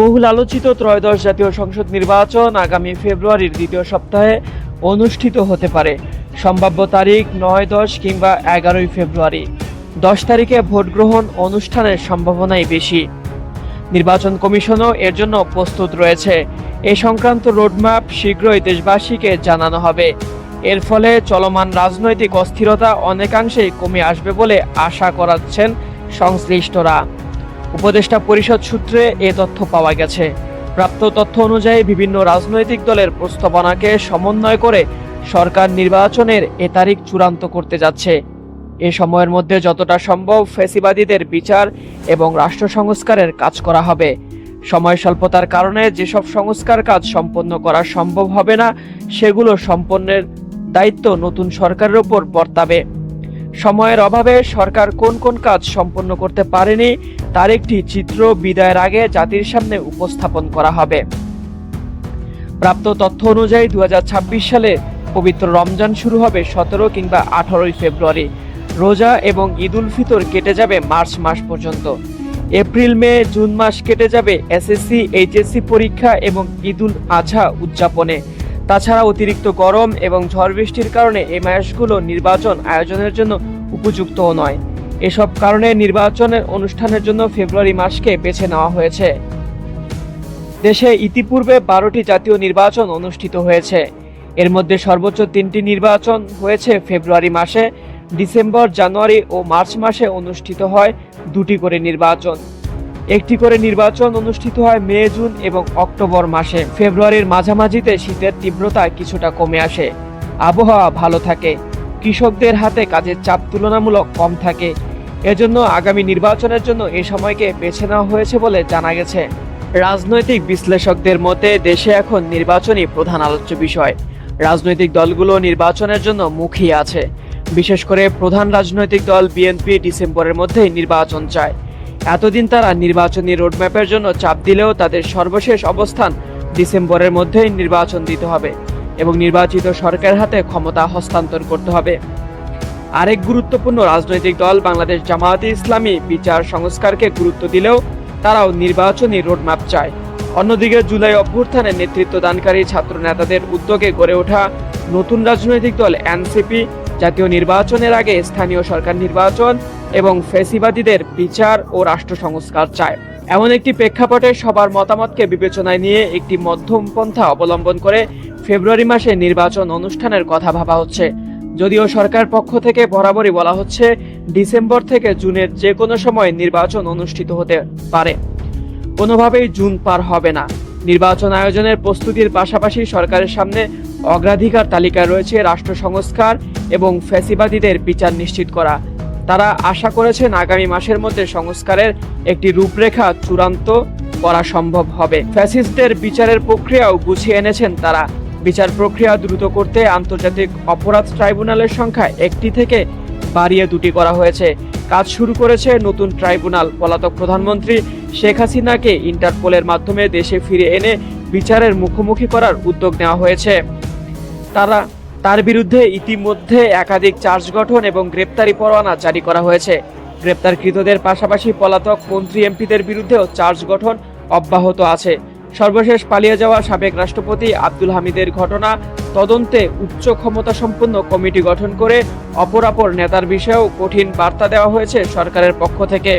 বহুল আলোচিত ত্রয়োদশ জাতীয় সংসদ নির্বাচন আগামী ফেব্রুয়ারির দ্বিতীয় সপ্তাহে অনুষ্ঠিত হতে পারে। সম্ভাব্য তারিখ নয়, দশ কিংবা এগারোই ফেব্রুয়ারি। দশ তারিখে ভোট গ্রহণ অনুষ্ঠানের সম্ভাবনাই বেশি। নির্বাচন কমিশনও এর জন্য প্রস্তুত রয়েছে। এ সংক্রান্ত রোডম্যাপ শীঘ্রই দেশবাসীকে জানানো হবে। এর ফলে চলমান রাজনৈতিক অস্থিরতা অনেকাংশেই কমে আসবে বলে আশা করাচ্ছেন সংশ্লিষ্টরা। উপদেষ্টা পরিষদ সূত্রে এ তথ্য পাওয়া গেছে। প্রাপ্ত তথ্য অনুযায়ী বিভিন্ন রাজনৈতিক দলের প্রস্তাবনাকে সমন্বয় করে সরকার নির্বাচনের এ তারিখ চূড়ান্ত করতে যাচ্ছে। এ সময়ের মধ্যে যতটা সম্ভব ফেসিবাদীদের বিচার এবং রাষ্ট্র সংস্কারের কাজ করা হবে। সময় স্বল্পতার কারণে যেসব সংস্কার কাজ সম্পন্ন করা সম্ভব হবে না, সেগুলো সম্পন্নের দায়িত্ব নতুন সরকারের উপর বর্তাবে। সময়ের অভাবে সরকার কোন কোন কাজ সম্পন্ন করতে পারেনি তার একটি চিত্র বিদায়ের আগে জাতির সামনে উপস্থাপন করা হবে। প্রাপ্ত তথ্য অনুযায়ী দু হাজার ছাব্বিশ সালে পবিত্র রমজান শুরু হবে সতেরো কিংবা আঠারোই ফেব্রুয়ারি। রোজা এবং ঈদ উল ফিতর কেটে যাবে মার্চ মাস পর্যন্ত। এপ্রিল, মে, জুন মাস কেটে যাবে এসএসসি এইচএসসি পরীক্ষা এবং ঈদুল আজহা উদযাপনে। তাছাড়া অতিরিক্ত গরম এবং ঝড় বৃষ্টির কারণে এই মাসগুলো নির্বাচন আয়োজনের জন্য উপযুক্তও নয়। এসব কারণে নির্বাচনের অনুষ্ঠানের জন্য ফেব্রুয়ারি মাসকে বেছে নেওয়া হয়েছে। দেশে ইতিপূর্বে বারোটি জাতীয় নির্বাচন অনুষ্ঠিত হয়েছে। এর মধ্যে সর্বোচ্চ তিনটি নির্বাচন হয়েছে ফেব্রুয়ারি মাসে। ডিসেম্বর, জানুয়ারি ও মার্চ মাসে অনুষ্ঠিত হয় দুটি করে নির্বাচন। একটি করে নির্বাচন অনুষ্ঠিত হয় মে, জুন এবং অক্টোবর মাসে। ফেব্রুয়ারির মাঝামাঝিতে শীতের তীব্রতা কিছুটা কমে আসে। আবহাওয়া ভালো থাকে। কৃষকদের হাতে কাজের চাপ তুলনামূলক কম থাকে। এজন্য আগামী নির্বাচনের জন্য এ সময়কে বেছে নেওয়া হয়েছে বলে জানা গেছে। রাজনৈতিক বিশ্লেষকদের মতে, দেশে এখন নির্বাচনই প্রধান আলোচ্য বিষয়। রাজনৈতিক দলগুলো নির্বাচনের জন্য মুখিয়ে আছে। বিশেষ করে প্রধান রাজনৈতিক দল বিএনপি ডিসেম্বরের মধ্যেই নির্বাচন চায়। এতদিন তারা নির্বাচনী রোডম্যাপের জন্য চাপ দিলেও তাদের সর্বশেষ অবস্থান ডিসেম্বরের মধ্যেই নির্বাচন দিতে হবে এবং নির্বাচিত সরকারের হাতে ক্ষমতা হস্তান্তর করতে হবে। আরেক গুরুত্বপূর্ণ রাজনৈতিক দল বাংলাদেশ জামায়াতে ইসলামী বিচার সংস্কারকে গুরুত্ব দিলেও তারাও নির্বাচনী রোডম্যাপ চায়। অন্যদিকে জুলাই অভ্যুত্থানে নেতৃত্ব দানকারী ছাত্র নেতাদের উদ্যোগে গড়ে ওঠা নতুন রাজনৈতিক দল এনসিপি জাতীয় নির্বাচনের আগে স্থানীয় সরকার নির্বাচন এবং ফেসিবাদীদের বিচার ও রাষ্ট্র সংস্কার চায়। এমন একটি প্রেক্ষাপটে সবার মতামতকে বিবেচনায় নিয়ে একটি মধ্যম পন্থা অবলম্বন করে ফেব্রুয়ারি মাসে নির্বাচন অনুষ্ঠানের কথা ভাবা হচ্ছে। যদিও সরকার পক্ষ থেকে বরাবরই বলা হচ্ছে ডিসেম্বর থেকে জুনের যে কোনো সময় নির্বাচন অনুষ্ঠিত হতে পারে। কোনোভাবেই জুন পার হবে না। নির্বাচন আয়োজনের প্রস্তুতির পাশাপাশি সরকারের সামনে অগ্রাধিকার তালিকায় রয়েছে রাষ্ট্র সংস্কার এবং ফ্যাসিবাদীদের বিচার নিশ্চিত করা। তারা আশা করেছেন আগামী মাসের মধ্যে সংস্কারের একটি রূপরেখা চূড়ান্ত করা সম্ভব হবে। ফ্যাসিস্টদের বিচারের প্রক্রিয়াও গুছিয়ে এনেছেন তারা। বিচার প্রক্রিয়া দ্রুত করতে আন্তর্জাতিক অপরাধ ট্রাইব্যুনালের সংখ্যা একটি থেকে বাড়িয়ে দুটি করা হয়েছে। কাজ শুরু করেছে নতুন ট্রাইব্যুনাল, পলাতক প্রধানমন্ত্রী শেখ হাসিনাকে ইন্টারপোলের মাধ্যমে দেশে ফিরে এনে বিচারের মুখোমুখি করার উদ্যোগ নেওয়া হয়েছে। তারা, তার বিরুদ্ধে ইতিমধ্যে একাধিক চার্জ গঠন এবং গ্রেপ্তারি পরোয়ানা জারি করা হয়েছে। গ্রেপ্তারকৃতদের পাশাপাশি পলাতক মন্ত্রী এমপিদের বিরুদ্ধেও চার্জ গঠন অব্যাহত আছে। সর্বশেষ পালিয়ে যাওয়া সাবেক রাষ্ট্রপতি আব্দুল হামিদের ঘটনা, তদন্তে উচ্চ ক্ষমতা সম্পন্ন কমিটি গঠন করে অপরাপর নেতার বিষয়েও কঠিন বার্তা দেওয়া হয়েছে সরকারের পক্ষ থেকে।